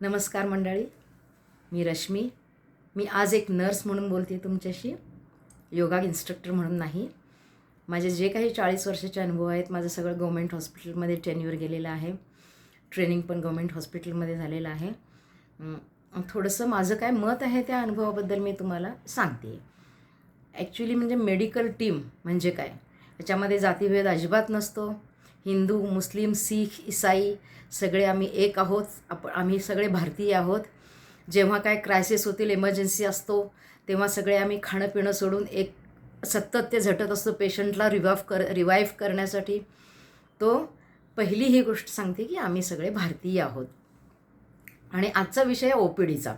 नमस्कार मंडळी मी रश्मी. मी आज एक नर्स म्हणून बोलते तुमच्याशी योगा इन्स्ट्रक्टर म्हणून नाही. माझे जे काही चाळीस वर्षाचे अनुभव आहेत माझं सगळं गव्हर्मेंट हॉस्पिटलमध्ये टेन्यूर गेलेलं आहे. ट्रेनिंग पण गव्हर्मेंट हॉस्पिटलमध्ये झालेलं आहे. थोडंसं माझं काय मत आहे त्या अनुभवाबद्दल मी तुम्हाला सांगते. ॲक्च्युली म्हणजे मेडिकल टीम म्हणजे काय? याच्यामध्ये जातीभेद अजिबात नसतो. हिंदू मुस्लिम सीख इसाई सगळे आम्ही एक आहोत. आप आम्ही सगळे भारतीय आहोत. जेव्हा काय क्रायसिस होतील इमर्जन्सी असतो तेव्हा सगळे आम्ही खाणं पिणं सोडून एक सतत ते झटत असतो पेशंटला रिवाईव्ह कर रिवाईव्ह करण्यासाठी. तो पहिली ही गोष्ट सांगते की आम्ही सगळे भारतीय आहोत. आणि आजचा विषय आहे ओ पी डीचा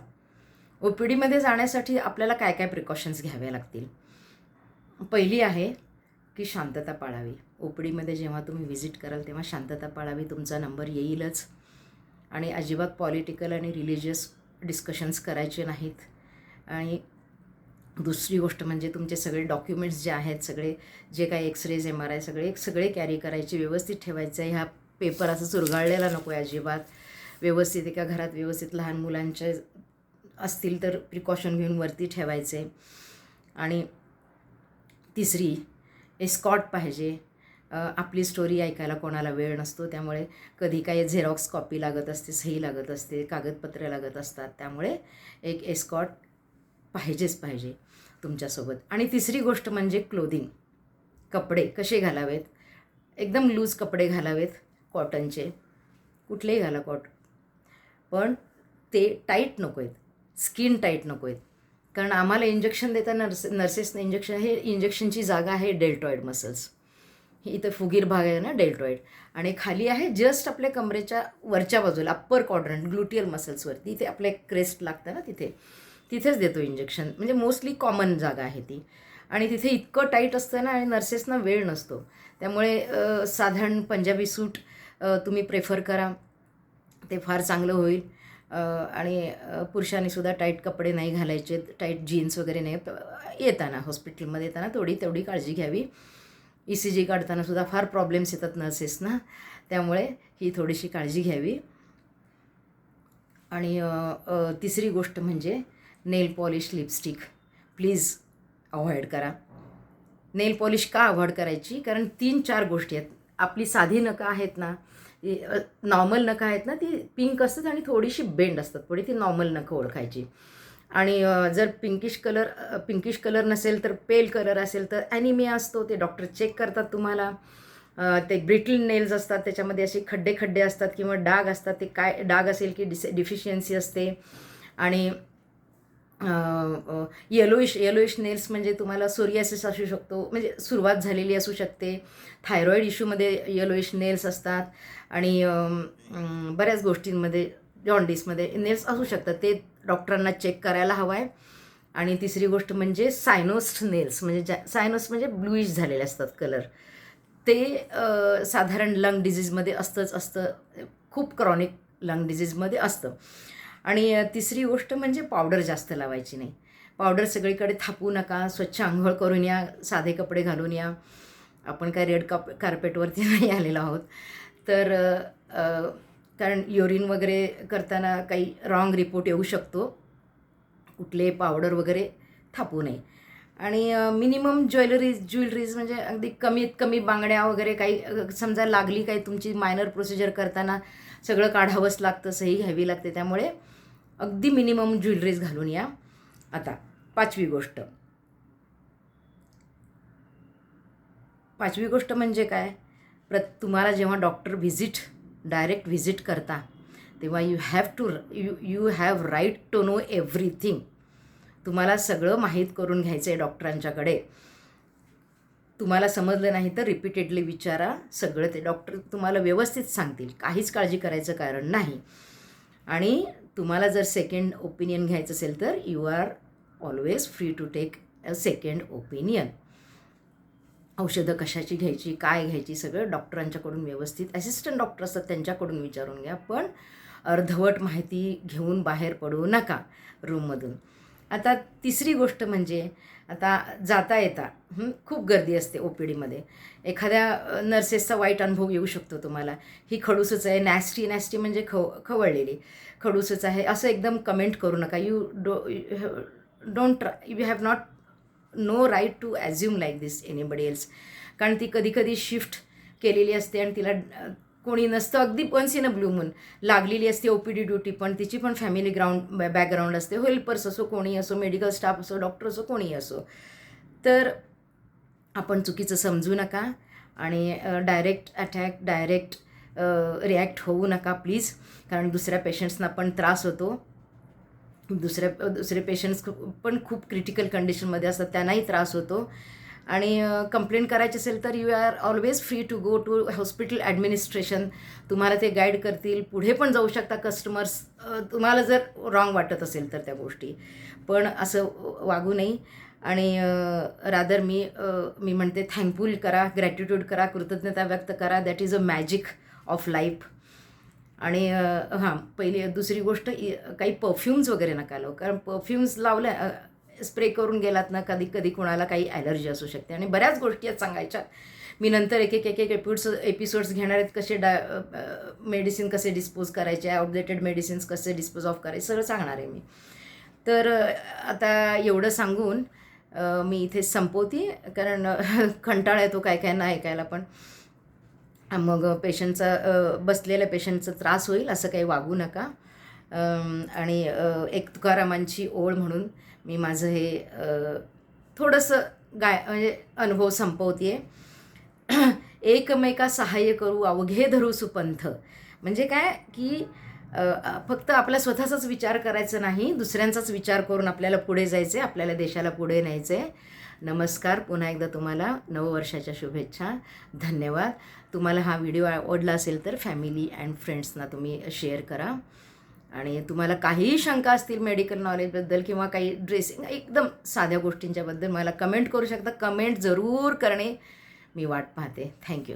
ओ पी डीमध्ये जाण्यासाठी आपल्याला काय काय प्रिकॉशन्स घ्याव्या लागतील? पहिली आहे की शांतता पाळावी. ओपडीमध्ये जेव्हा तुम्ही व्हिजिट कराल तेव्हा शांतता पाळावी तुमचा नंबर येईलच. आणि अजिबात पॉलिटिकल आणि रिलिजियस डिस्कशन्स करायचे नाहीत. आणि दुसरी गोष्ट म्हणजे तुमचे सगळे डॉक्युमेंट्स जे आहेत सगळे जे काही एक्सरेज एम आर आय सगळे सगळे कॅरी करायचे व्यवस्थित ठेवायचं. आहे ह्या पेपर असं चुरगाळलेला नको आहे अजिबात. व्यवस्थित एका घरात व्यवस्थित लहान मुलांचे असतील तर प्रिकॉशन घेऊन वरती ठेवायचे. आणि तिसरी एस्कॉट पाहिजे. आपली स्टोरी ऐकायला कोणाला वेळ नसतो त्यामुळे कधी काही झेरॉक्स कॉपी लागत असते सही लागत असते कागदपत्रे लागत असतात त्यामुळे एक एस्कॉट पाहिजेच पाहिजे तुमच्यासोबत. आणि तिसरी गोष्ट म्हणजे क्लोदिंग कपडे कसे घालावेत? एकदम लूज कपडे घालावेत कॉटनचे कुठलेही घाला कॉट पण ते टाईट नको आहेत स्किन टाईट नको आहेत कारण आम्हाला इंजेक्शन देता नर्स नर्सेसनं इंजेक्शन हे इंजेक्शनची जागा आहे डेल्टॉईड मसल्स ही इथं फुगीर भाग आहे ना डेल्टॉईड आणि खाली आहे जस्ट आपल्या कमरेच्या वरच्या बाजूला अप्पर क्वाड्रंट ग्लुटियल मसल्सवरती इथे आपले क्रेस्ट लागतं ना तिथे. तिथेच देतो इंजेक्शन म्हणजे मोस्टली कॉमन जागा आहे ती. आणि तिथे इतकं टाईट असतं ना आणि नर्सेसना वेळ नसतो. त्यामुळे साधारण पंजाबी सूट तुम्ही प्रेफर करा. ते फार चांगलं होईल. आणि पुरुषांनीसुद्धा पुरुषांनी सुद्धा टाईट कपडे नाही घालायचे टाईट जीन्स वगैरे नाही. येताना हॉस्पिटलमध्ये येताना थोडी तेवढी काळजी घ्यावी. ई सी जी काढताना सुद्धा फार प्रॉब्लेम्स येतात नर्सेसना त्यामुळे ही थोडीशी काळजी घ्यावी. आणि तिसरी गोष्ट म्हणजे nail polish lipstick please avoid करा. नेल पॉलिश का अवॉइड करायची? कारण तीन चार गोष्टी आहेत. आपली साधी नखं आहेत ना नॉर्मल नखं आहेत ना ती पिंक असतात आणि थोडीशी बेंड असतात. थोडी ती नॉर्मल नखं ओळखायची. आणि जर पिंकिश कलर पिंकिश कलर नसेल तर पेल कलर असेल तर ॲनिमिया असतो ते डॉक्टर चेक करतात तुम्हाला. ते ब्रिटल नेल्स असतात त्याच्यामध्ये असे खड्डे खड्डे असतात किंवा डाग असतात ते काय डाग असेल की डिस डिफिशियन्सी असते. आणि येलोइश येलोइश नेल्स म्हणजे तुम्हाला सोरियासिस असू शकतो म्हणजे सुरुवात झालेली असू शकते. थायरॉईड इश्यूमध्ये येलोइश नेल्स असतात आणि बऱ्याच गोष्टींमध्ये जॉन्डिसमध्ये नेल्स असू शकतात. ते डॉक्टरांना चेक करायला हवं आहे आणि तिसरी गोष्ट म्हणजे सायनोस्ट नेल्स म्हणजे ज्या सायनोस म्हणजे ब्लूइश झालेले असतात कलर ते साधारण लंग डिझीजमध्ये असतंच असतं. खूप क्रॉनिक लंग डिझीजमध्ये असतं. आणि तिसरी गोष्ट म्हणजे पावडर जास्त लावायची नाही. पावडर सगळीकडे थापू नका स्वच्छ आंघोळ करून या साधे कपडे घालून या. आपण काय रेड काप कार्पेटवरती नाही आलेलो आहोत. तर कारण युरिन वगैरे करताना काही रॉंग रिपोर्ट येऊ शकतो. कुठले पावडर वगैरे थापू नये. आणि मिनिमम ज्वेलरीज ज्वेलरीज म्हणजे अगदी कमीत कमी बांगड्या वगैरे काही समजा लागली काही तुमची मायनर प्रोसिजर करताना सगळं काढावंच लागतं सही घ्यावी लागते. त्यामुळे अगदी मिनिमम ज्वेलरीज घालून या. आता पाचवी गोष्ट. पाचवी गोष्ट म्हणजे काय? प्र तुम्हाला जेव्हा डॉक्टर व्हिजिट डायरेक्ट व्हिजिट करता तेव्हा you have to you you have right to know everything तुम्हाला सगळं माहीत करून घ्यायचं आहे डॉक्टरांच्याकडे तुम्हाला समजलं नाही तर रिपीटेडली विचारा सगळं ते डॉक्टर तुम्हाला व्यवस्थित सांगतील. काहीच काळजी करायचं कारण नाही. आणि तुम्हाला जर सेकंड ओपिनियन घ्यायचं असेल तर you are always free to take a second opinion औषधं कशाची घ्यायची काय घ्यायची सगळं डॉक्टरांच्याकडून व्यवस्थित असिस्टंट डॉक्टर असतात त्यांच्याकडून विचारून घ्या पण अर्धवट माहिती घेऊन बाहेर पडू नका रूममधून आता तिसरी गोष्ट म्हणजे आता जाता येता खूप गर्दी असते ओ पी डीमध्ये एखाद्या नर्सेसचा वाईट अनुभव येऊ शकतो तुम्हाला. ही खडूसच आहे नॅस्टी नॅस्टी म्हणजे खव खवळलेली. खडूसच आहे. असं एकदम कमेंट करू नका. You do don't try you have not no right to assume like this anybody else कारण ती कधी कधी शिफ्ट केलेली असते आणि तिला कोणी नसतं. अगदी once in a blue moon लागलेली असते ओ पी डी ड्युटी पण. तिची पण फॅमिली ग्राउंड बॅकग्राऊंड असते. हेल्पर्स असो कोणी असो मेडिकल स्टाफ असो डॉक्टर असो कोणी असो. तर आपण चुकीचं समजू नका आणि डायरेक्ट अटॅक डायरेक्ट रिॲक्ट होऊ नका प्लीज कारण दुसऱ्या पेशंट्सना पण त्रास होतो. दुसऱ्या दुसरे पेशंट्स पण खूप क्रिटिकल कंडिशनमध्ये असतात. त्यांनाही त्रास होतो. आणि कंप्लेंट करायची असेल तर you are always free to go to hospital administration तुम्हाला ते गाईड करतील. पुढे पण जाऊ शकता कस्टमर्स तुम्हाला जर रॉंग वाटत असेल तर त्या गोष्टी. पण असं वागू नये. आणि रादर मी मी म्हणते थँकफुल करा ग्रॅटिट्यूड करा कृतज्ञता व्यक्त करा. That is a magic of life आणि हां पहिली दुसरी गोष्ट काही परफ्युम्स वगैरे नका लावू. कारण परफ्युम्स लावल्या स्प्रे करून गेलात ना कधी कधी कुणाला काही ॲलर्जी असू शकते. आणि बऱ्याच गोष्टी आहेत सांगायच्या. मी नंतर एक एक एक एक एपिड्स एपिसोड्स घेणार आहेत कसे डा मेडिसिन कसे डिस्पोज करायचे आउटडेटेड मेडिसिन्स कसे डिस्पोज ऑफ करायचे सगळं सांगणार आहे मी. तर आता एवढं सांगून मी इथे संपवते कारण कंटाळा येतो काय काय ना ऐकायला पण. मग पेशंटचा बसलेल्या पेशंटचा त्रास होईल असं काही वागू नका. आणि एक तुकारामांची ओळ म्हणून मी माझं हे थोडंसं गाय म्हणजे अनुभव संपवते एकमेका सहाय्य करू अवघे धरू सुपंथ. म्हणजे काय की फक्त आपला स्वतःचाच विचार करायचा नाही दुसऱ्यांचाच विचार करून आपल्याला पुढे जायचं आहे आपल्याला देशाला पुढे न्यायचं आहे नमस्कार पुन्हा एकदा तुम्हाला नववर्षाच्या शुभेच्छा. धन्यवाद. तुम्हाला हा व्हिडिओ आवडला असेल तर फॅमिली अँड फ्रेंड्सना तुम्ही शेअर करा. आणि तुम्हाला काहीही शंका असतील मेडिकल नॉलेजबद्दल किंवा काही ड्रेसिंग एकदम साध्या गोष्टींच्याबद्दल मला कमेंट करू शकता. कमेंट जरूर करणे मी वाट पाहते. थँक्यू